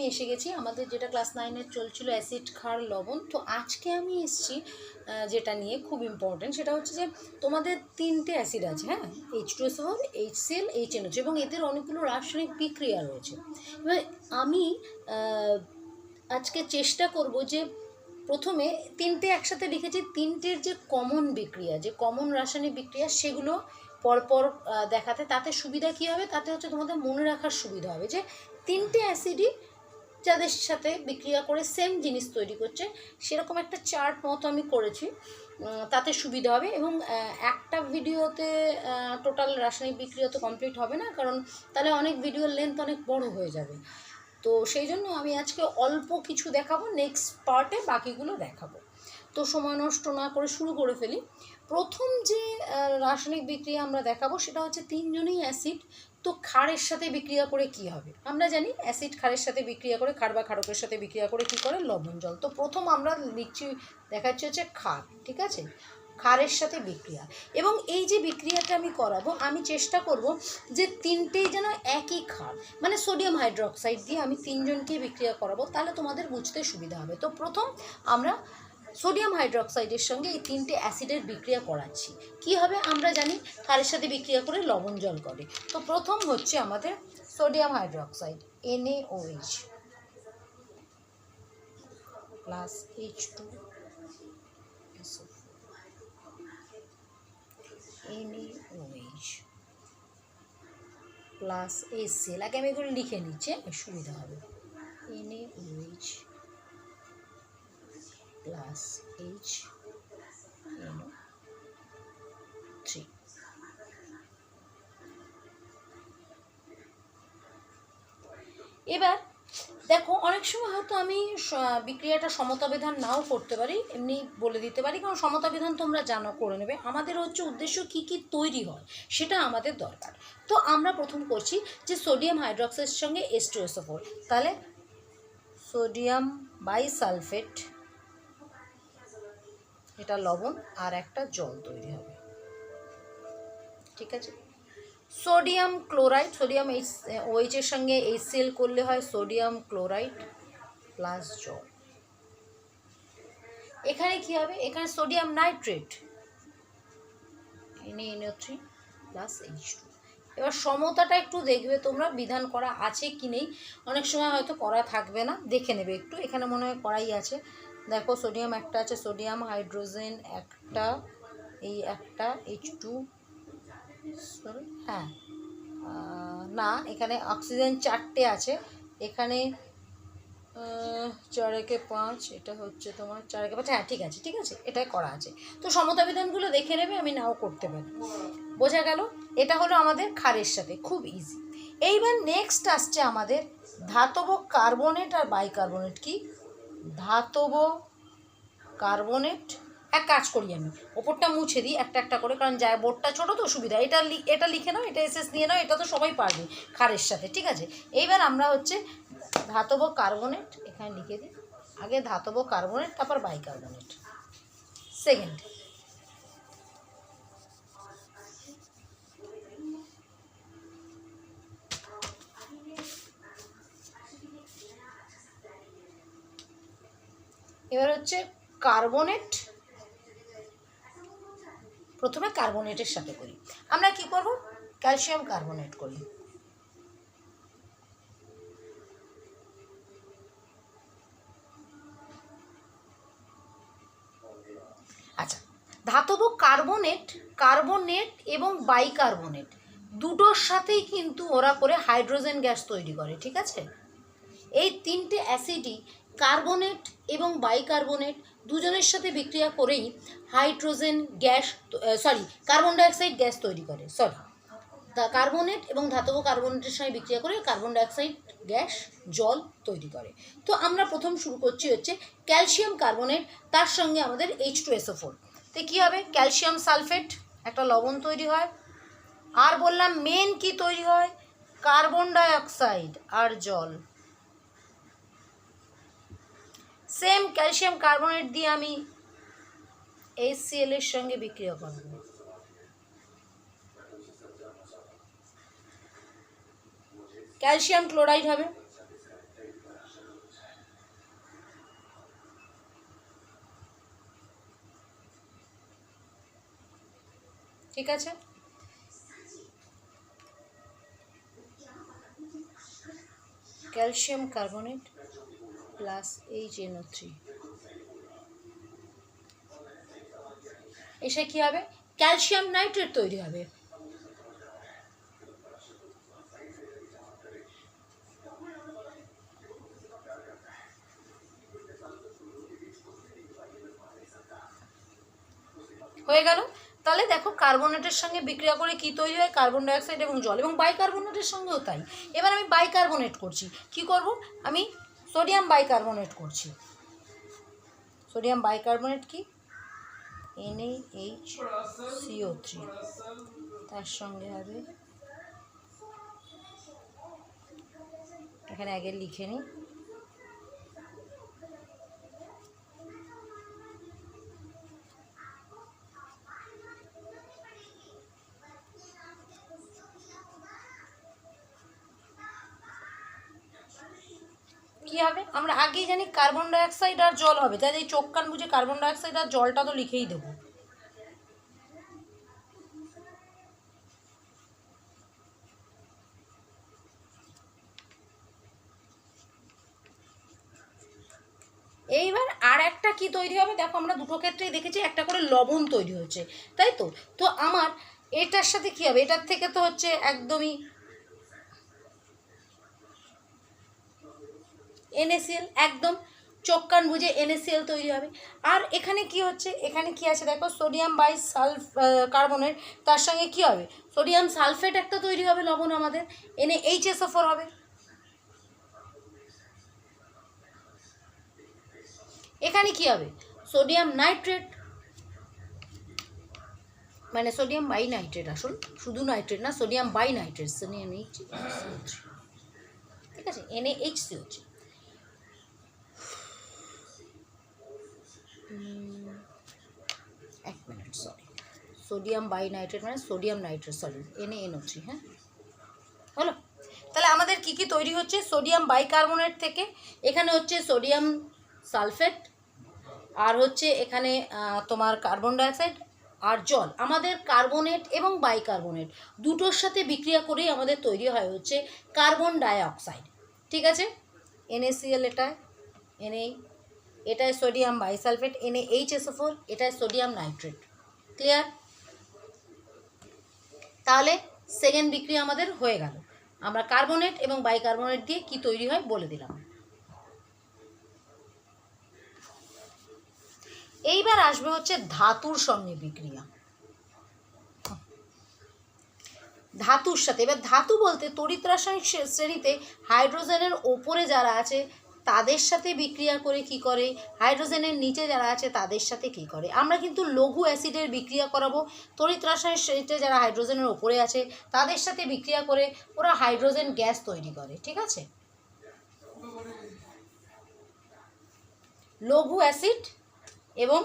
আমি এসে গেছি। আমাদের যেটা ক্লাস নাইনের চলছিল অ্যাসিড ক্ষার লবণ। তো আজকে আমি এসেছি যেটা নিয়ে খুব ইম্পর্টেন্ট সেটা হচ্ছে যে তোমাদের তিনটে অ্যাসিড আছে হ্যাঁ? H two S four H CL H N এবং এদের অনেকগুলো রাসায়নিক বিক্রিয়া রয়েছে। এবার আমি আজকে চেষ্টা করব যে প্রথমে তিনটে একসাথে লিখেছি, তিনটের যে কমন বিক্রিয়া, যে কমন রাসায়নিক বিক্রিয়া, সেগুলো পরপর দেখাতে। তাতে সুবিধা কী হবে? তাতে হচ্ছে তোমাদের মনে রাখার সুবিধা হবে যে তিনটে অ্যাসিডই যাদের সাথে বিক্রিয়া করে সেম জিনিস তৈরি করছে। সেরকম একটা চার্ট মতো আমি করেছি। তাতে সুবিধা হবে এবং একটা ভিডিওতে টোটাল রাসায়নিক বিক্রিয়া তো কমপ্লিট হবে না, কারণ তাহলে অনেক ভিডিওর লেন্থ অনেক বড় হয়ে যাবে। তো সেই জন্য আমি আজকে অল্প কিছু দেখাবো নেক্সট পার্টে বাকিগুলো দেখাবো। তো সময় নষ্ট না করে শুরু করে ফেলি। প্রথম যে রাসায়নিক বিক্রিয়া আমরা দেখাবো, সেটা হচ্ছে তিনজনেই অ্যাসিড তো ক্ষারের সাথে বিক্রিয়া করে কি হবে? আমরা জানি অ্যাসিড ক্ষারের সাথে বিক্রিয়া করে ক্ষার বা ক্ষারকের সাথে বিক্রিয়া করে কি করে? লবণ জল। তো প্রথম আমরা লিখছি, দেখাচ্ছি হচ্ছে ক্ষার ঠিক আছে? ক্ষারের সাথে বিক্রিয়া। এবং এই যে বিক্রিয়াটা আমি করাবো, আমি চেষ্টা করব যে তিনটেই যেন একই ক্ষার মানে সোডিয়াম হাইড্রোক্সাইড দিয়ে আমি তিনজনকে বিক্রিয়া করাবো, তাহলে তোমাদের বুঝতে সুবিধা হবে। তো প্রথম আমরা সোডিয়াম হাইড্রোক্সাইডের সঙ্গে এই তিনটে অ্যাসিডের বিক্রিয়া করাচ্ছি। কি হবে আমরা জানি? কারের সাথে বিক্রিয়া করে লবণ জল করে তো প্রথম হচ্ছে আমাদের sodium hydroxide NaOH plus H two NaOH plus SL. আগে আমি এগুলো লিখে নিচ্ছি, সুবিধা হবে। NaOH প্লাস এইচ থ্রি এবার দেখো অনেক সময় হয়তো আমি বিক্রিয়াটা সমতা বিধান নাও করতে পারি এমনি বলে দিতে পারি কারণ সমতা বিধান তোমরা জানো করে নেবে। আমাদের হচ্ছে উদ্দেশ্য কি কি তৈরি হয় সেটা আমাদের দরকার। তো আমরা প্রথম করছি যে সোডিয়াম হাইড্রক্সাইডের সঙ্গে এস টু এসও ফোর তাহলে সোডিয়াম বাইসালফেট এটা লবণ আর একটা জল তৈরি হবে। ঠিক আছে? Sodium chloride, sodium H OH এর সঙ্গে এইচসিএল করলে হয় সোডিয়াম ক্লোরাইড প্লাস জল। এখানে কি হবে? এখানে সোডিয়াম নাইট্রেট। এনে NO three plus H two এবার সমতাটা একটু দেখবে তোমরা, বিধান করা আছে কি নেই। অনেক সময় হয়তো করা থাকবে না, দেখে নেবে একটু। এখানে মনে হয় করাই আছে। দেখো সোডিয়াম একটা আছে সোডিয়াম হাইড্রোজেন একটা এই একটা এইচ টু হ্যাঁ না এখানে অক্সিজেন চারটে আছে এখানে আহ, চার একে পাঁচ এটা হচ্ছে তোমার চার একে পাঁচ হ্যাঁ ঠিক আছে ঠিক আছে এটাই করা আছে। তো সমতা বিধানগুলো দেখে নেবে আমি নাও করতে পারি। বোঝা গেল? এটা হলো আমাদের খারের সাথে খুব ইজি এইবার নেক্সট আসছে আমাদের ধাতব কার্বনেট আর বাইকার্বনেট কি? ধাতব কার্বনেট? এক কাজ করি আমি, ওপরটা মুছে দিই একটা একটা করে, কারণ যায় বোর্ডটা ছোটো তো সুবিধা, এটা এটা লিখে নাও, এটা এসএস নিয়ে নাও, এটা তো সবাই পারবে খারের সাথে, ঠিক আছে? এইবার আমরা হচ্ছে ধাতব কার্বনেট এখানে লিখে দিই, আগে ধাতব কার্বনেট, তারপর বাইকার্বনেট সেকেন্ড এবার হচ্ছে কার্বনেট প্রথমে কার্বনেটের সাথে করি। আমরা কি করব? ক্যালসিয়াম কার্বনেট করি। আচ্ছা ধাতব কার্বনেট কার্বনেট এবং বাইকার্বনেট দুটোর সাথেই কিন্তু ওরা করে হাইড্রোজেন গ্যাস তৈরি করে, ঠিক আছে? এই তিনটে অ্যাসিডই কার্বনেট এবং বাইকার্বনেট দুজনের সাথে বিক্রিয়া করেই hydrogen gas sorry carbon dioxide gas তৈরি করে সরি কার্বনেট এবং ধাতব কার্বনেটের সঙ্গে বিক্রিয়া করে কার্বন ডাইঅক্সাইড গ্যাস, জল তৈরি করে। তো আমরা প্রথম শুরু করছি হচ্ছে ক্যালসিয়াম কার্বনেট, তার সঙ্গে আমাদের এইচ টু এসও ফোর তো কী হবে? ক্যালসিয়াম সালফেট, একটা লবণ তৈরি হয়। আর বললাম মেন কি তৈরি হয়? কার্বন ডাইঅক্সাইড আর জল। সেম ক্যালসিয়াম কার্বনেট দিয়ে আমি এইচসিএল এর সঙ্গে বিক্রিয়া করব। ক্যালসিয়াম ক্লোরাইড হবে। ঠিক আছে? Calcium carbonate plus H NO three এসে কী হবে? ক্যালসিয়াম নাইট্রেট তৈরি হবে। হয়ে গেল। তাহলে দেখো কার্বনেটের সঙ্গে বিক্রিয়া করে কি তৈরি হয়? কার্বন ডাইঅক্সাইড এবং জল এবং বাইকার্বনেটের সঙ্গেও তাই। এবার আমি বাইকার্বনেট করছি। কি করব? আমি সোডিয়াম বাইকার্বনেট করছি। সোডিয়াম বাইকার্বনেট কি? এনএইচ সিও থ্রি তার সঙ্গে হবে। এখানে আগে লিখে নিই। কি হবে? আমরা আগেই জানি কার্বন ডাইঅক্সাইড আর জল হবে, তাই চোখ কান বুঝে কার্বন ডাইঅক্সাইড আর জলটা তো লিখেই দেবো। এইবার আর একটা কি তৈরি হবে? দেখো আমরা দুটো ক্ষেত্রেই দেখেছি, একটা করে লবণ তৈরি হচ্ছে তাই তো? তো আমার এটার সাথে কি হবে? এটার থেকে তো হচ্ছে একদমই এনএসিএল, একদম চোখ কান বুঝে এনএসিএল তৈরি হবে। আর এখানে কি হচ্ছে? এখানে কি আছে? দেখো, সোডিয়াম বাই সালফ কার্বনেট তার সঙ্গে কি হবে? সোডিয়াম সালফেট একটা তৈরি হবে লবণ আমাদের, এনে এইচএসও ফোর হবে। এখানে কি হবে? সোডিয়াম নাইট্রেট মানে সোডিয়াম বাই নাইট্রেট আসল শুধু নাইট্রেট না, sodium bi nitrate, sodium H ঠিক আছে? এনএ এইচ সি হচ্ছে উম, এক minute sorry sodium bi nitrate মানে sodium nitrate, sorry NA NO three হ্যাঁ? হলো? তাহলে আমাদের কি কি তৈরি হচ্ছে? সোডিয়াম বাইকার্বনেট থেকে, এখানে হচ্ছে সোডিয়াম সালফেট, আর হচ্ছে এখানে তোমার কার্বন ডাইঅক্সাইড আর জল। আমাদের কার্বনেট এবং বাইকার্বনেট দুটোর সাথে বিক্রিয়া করেই আমাদের তৈরি হয় হচ্ছে কার্বন ডাইঅক্সাইড। ঠিক আছে? এনএসিএল এটায় এনএ এটায় sodium bisulphate NA H SO four এটায় সোডিয়াম নাইট্রেট। ক্লিয়ার? তাহলে সেকেন্ড বিক্রিয়া আমাদের হয়ে গেল। আমরা কার্বনেট এবং বাইকার্বনেট দিয়ে কি তৈরি হয় বলে দিলাম। এইবার আসবে হচ্ছে ধাতুর সঙ্গে বিক্রিয়া। ধাতুর সাথে, এবার ধাতু বলতে তড়িৎ রাসায়নিক শ্রে- শ্রেণীতে হাইড্রোজেনের ওপরে যারা আছে তাদের সাথে বিক্রিয়া করে কি করে? হাইড্রোজেনের নিচে যারা আছে তাদের সাথে কি করে? আমরা কিন্তু লঘু অ্যাসিডের বিক্রিয়া করাবো। তড়িৎ রাসায়নিক শ্রেণীতে যারা হাইড্রোজেনের ওপরে আছে, তাদের সাথে বিক্রিয়া করে ওরা হাইড্রোজেন গ্যাস তৈরি করে, ঠিক আছে? লঘু অ্যাসিড এবং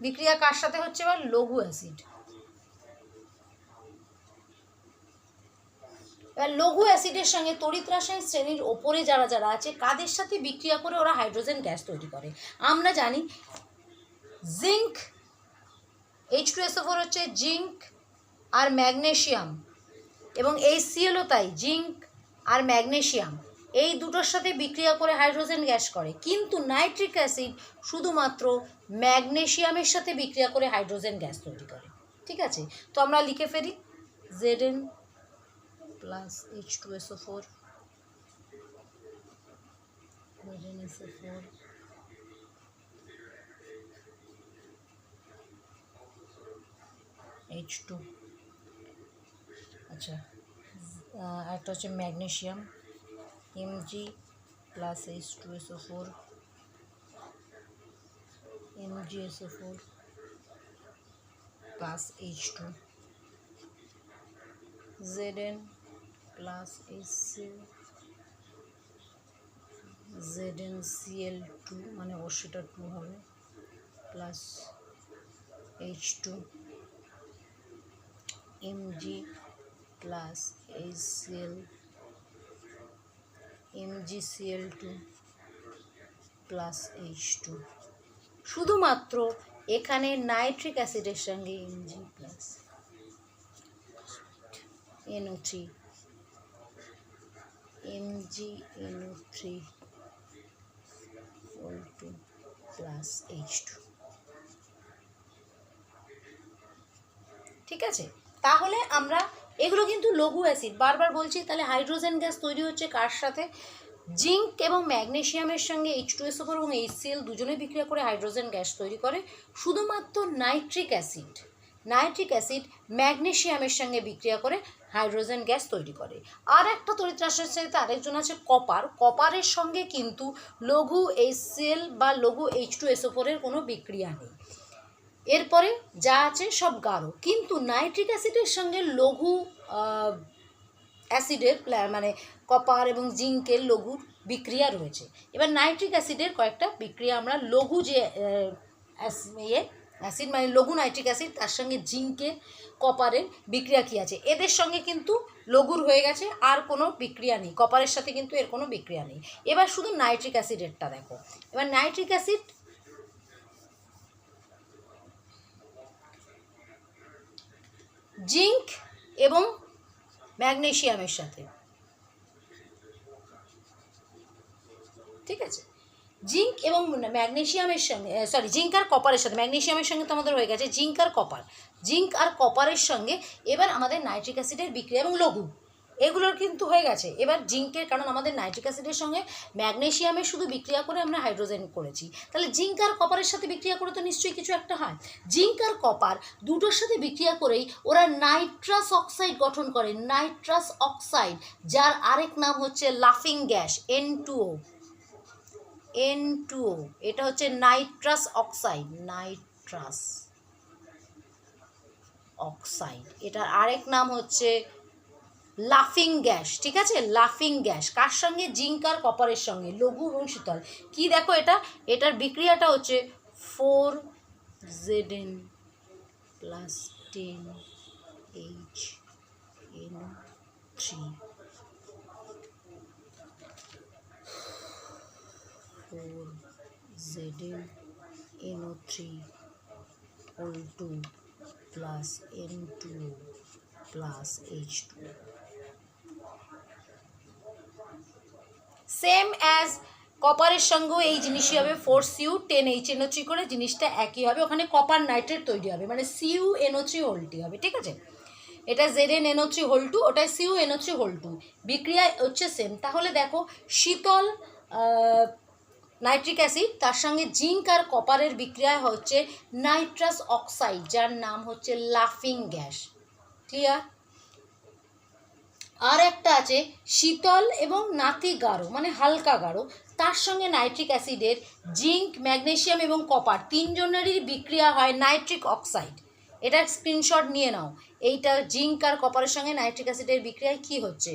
বিক্রিয়া কার সাথে হচ্ছে এবার? লঘু অ্যাসিড। এবার লঘু অ্যাসিডের সঙ্গে তড়িৎ রাসায়নিক শ্রেণির ওপরে যারা যারা আছে, কাদের সাথে বিক্রিয়া করে ওরা হাইড্রোজেন গ্যাস তৈরি করে? আমরা জানি zinc H two SO four হচ্ছে জিঙ্ক আর ম্যাগনেশিয়াম এবং এই সিএলও তাই জিঙ্ক আর ম্যাগনেশিয়াম। এই দুটোর সাথে বিক্রিয়া করে হাইড্রোজেন গ্যাস করে। কিন্তু নাইট্রিক অ্যাসিড শুধুমাত্র ম্যাগনেশিয়ামের সাথে বিক্রিয়া করে হাইড্রোজেন গ্যাস তৈরি করে। ঠিক আছে? তো আমরা লিখে ফেলি। Z N plus H two SO four SO four H two আচ্ছা আহ, একটা হচ্ছে magnesium MG plus H two SO four MG SO four plus H two Z N plus H C, Z N CL two মানে অবশ্যইটা two হবে, plus H two MG plus HCL MGCL two, plus H two. শুধুমাত্র এখানে nitric অ্যাসিডের সঙ্গে MG plus. NO three. M G NO three whole two plus H two ঠিক আছে? তাহলে আমরা এগুলো কিন্তু লঘু অ্যাসিড বারবার বলছি, তাহলে হাইড্রোজেন গ্যাস তৈরি হচ্ছে কার সাথে? জিঙ্ক এবং ম্যাগনেশিয়ামের সঙ্গে এইচ টু এস এবং এইচ এইচসিএল দুজনে বিক্রিয়া করে হাইড্রোজেন গ্যাস তৈরি করে। শুধুমাত্র নাইট্রিক অ্যাসিড নাইট্রিক অ্যাসিড ম্যাগনেশিয়ামের সঙ্গে বিক্রিয়া করে হাইড্রোজেন গ্যাস তৈরি করে। আর একটা তড়িৎ রাসায়নিক আরেকজন আছে কপার। কপারের সঙ্গে কিন্তু লঘু এইচসিএল বা লঘু এইচ টু এসোফোরের কোনো বিক্রিয়া নেই। এরপরে যা আছে সব গাঢ়। কিন্তু নাইট্রিক অ্যাসিডের সঙ্গে লঘু অ্যাসিডের মানে কপার এবং জিঙ্কের লঘুর বিক্রিয়া রয়েছে। এবার নাইট্রিক অ্যাসিডের কয়েকটা বিক্রিয়া। আমরা লঘু যে ইয়ে অ্যাসিড মানে লঘু নাইট্রিক অ্যাসিড, তার সঙ্গে জিঙ্কের কপারের বিক্রিয়া কী আছে? এদের সঙ্গে কিন্তু লঘুর হয়ে গেছে, আর কোনো বিক্রিয়া নেই। কপারের সাথে কিন্তু এর কোনো বিক্রিয়া নেই। এবার শুধু নাইট্রিক অ্যাসিডেরটা দেখো। এবার নাইট্রিক অ্যাসিড জিঙ্ক এবং ম্যাগনেশিয়ামের সাথে ঠিক আছে জিঙ্ক এবং ম্যাগনেশিয়ামের সঙ্গে সরি জিঙ্ক আর কপারের সাথে ম্যাগনেশিয়ামের সঙ্গে তো আমাদের হয়ে গেছে জিঙ্ক আর কপার। জিঙ্ক আর কপারের সঙ্গে এবার আমাদের নাইট্রিক অ্যাসিডের বিক্রিয়া এবং লঘু এগুলোর কিন্তু হয়ে গেছে। এবার জিঙ্কের কারণ আমাদের নাইট্রিক অ্যাসিডের সঙ্গে ম্যাগনেশিয়ামের শুধু বিক্রিয়া করে আমরা হাইড্রোজেন করেছি। তাহলে জিঙ্ক আর কপারের সাথে বিক্রিয়া করে তো নিশ্চয়ই কিছু একটা হয়। জিঙ্ক আর কপার দুটোর সাথে বিক্রিয়া করেই ওরা নাইট্রাস অক্সাইড গঠন করে, নাইট্রাস অক্সাইড, যার আরেক নাম হচ্ছে লাফিং gas N two O N two O এটা হচ্ছে নাইট্রাস অক্সাইড নাইট্রাস অক্সাইড এটার আরেক নাম হচ্ছে লাফিং গ্যাস ঠিক আছে? লাফিং গ্যাস কার সঙ্গে? জিঙ্ক আর কপারের সঙ্গে, লঘু এবং শীতল। কি দেখো এটা? এটার বিক্রিয়াটা হচ্ছে four Z N plus ten H N three four Z N NO three whole two plus N two plus H two same as কপারের সঙ্গেও এই জিনিসই হবে four CU ten H NO three করে জিনিসটা একই হবে। ওখানে কপার নাইট্রেট তৈরি হবে মানে সিউ এনও থ্রি হোলটি হবে, ঠিক আছে? এটা Z N NO three whole two ওটা CU NO three whole two বিক্রিয়া হচ্ছে সেম তাহলে দেখো, শীতল নাইট্রিক অ্যাসিড, তার সঙ্গে জিঙ্ক আর কপারের বিক্রিয়ায় হচ্ছে নাইট্রাস অক্সাইড, যার নাম হচ্ছে লাফিং গ্যাস। ক্লিয়ার আর একটা আছে, শীতল এবং নাতি গাঢ় মানে হালকা গাঢ়, তার সঙ্গে নাইট্রিক অ্যাসিডের জিঙ্ক, ম্যাগনেশিয়াম এবং কপার তিনজনেরই বিক্রিয়া হয় নাইট্রিক অক্সাইড। এটার স্ক্রিনশট নিয়ে নাও, এইটা জিঙ্ক আর কপারের সঙ্গে নাইট্রিক অ্যাসিডের বিক্রিয়ায় কী হচ্ছে?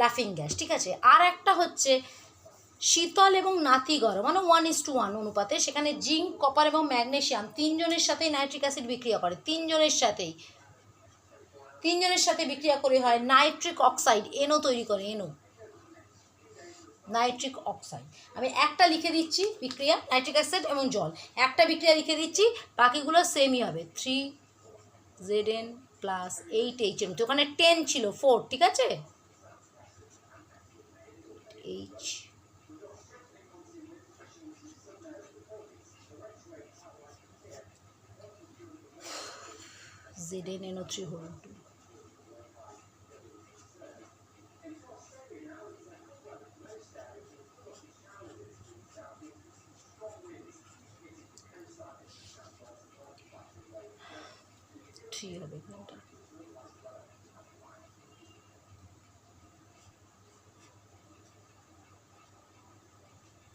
লাফিং গ্যাস, ঠিক আছে? আর একটা হচ্ছে শীতল এবং নাতি গরম মানে ওয়ান ইস টু ওয়ান অনুপাতে। সেখানে জিঙ্ক, কপার এবং ম্যাগনেশিয়াম তিনজনের সাথেই নাইট্রিক অ্যাসিড বিক্রিয়া করে। তিনজনের সাথেই। তিনজনের সাথে বিক্রিয়া করে হয় নাইট্রিক অক্সাইড, এনও তৈরি করে, এনও। Nitric oxide. আমি একটা লিখে দিচ্ছি বিক্রিয়া, নাইট্রিক অ্যাসিড এবং জল। একটা বিক্রিয়া লিখে দিচ্ছি, বাকিগুলো সেমই হবে। Three Z N plus eight H N তো ওখানে টেন ছিল ফোর ঠিক আছে? H Z N NO three হবে এখানটা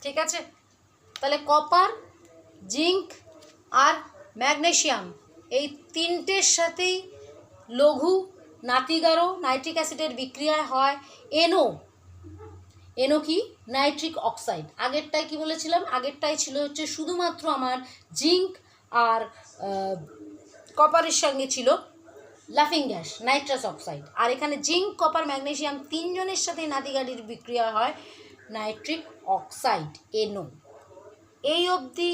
ঠিক আছে? তাহলে কপার জিঙ্ক আর ম্যাগনেসিয়াম এই তিনটের সাথেই লঘু নাতিগারো নাইট্রিক অ্যাসিডের বিক্রিয়া হয় এনো এনো কি? Nitric oxide. আগেরটায় কি বলেছিলাম? আগেরটাই ছিল হচ্ছে শুধুমাত্র আমার জিঙ্ক আর কপারের সঙ্গে ছিল লাফিং গ্যাস, নাইট্রাস অক্সাইড। আর এখানে জিঙ্ক, কপার ম্যাগনেসিয়াম তিনজনের সাথে নাতিগাড়ির বিক্রিয়া হয় নাইট্রিক অক্সাইড এনো এই অবধি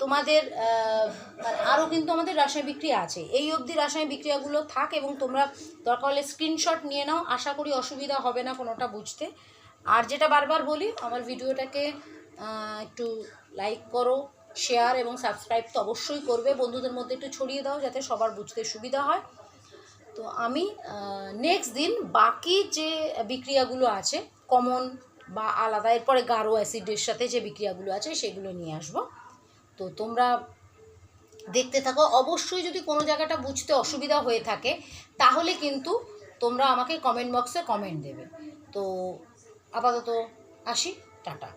তোমাদের আরও কিন্তু আমাদের রাসায়নিক বিক্রিয়া আছে। এই অবধি রাসায়নিক বিক্রিয়াগুলো থাক এবং তোমরা দরকার হলে স্ক্রিনশট নিয়ে নাও। আশা করি অসুবিধা হবে না কোনোটা বুঝতে। আর যেটা বারবার বলি, আমার ভিডিওটাকে একটু লাইক করো শেয়ার এবং সাবস্ক্রাইব তো অবশ্যই করবে। বন্ধুদের মধ্যে একটু ছড়িয়ে দাও যাতে সবার বুঝতে সুবিধা হয়। তো আমি নেক্সট দিন বাকি যে বিক্রিয়াগুলো আছে কমন বা আলাদা, এরপরে গাঢ় অ্যাসিডের সাথে যে বিক্রিয়াগুলো আছে, সেগুলো নিয়ে আসব। তো তোমরা দেখতে থাকো। অবশ্যই যদি কোনো জায়গাটা বুঝতে অসুবিধা হয়ে থাকে, তাহলে কিন্তু তোমরা আমাকে কমেন্ট বক্সে কমেন্ট দেবে। তো আপাতত আসি, টাটা।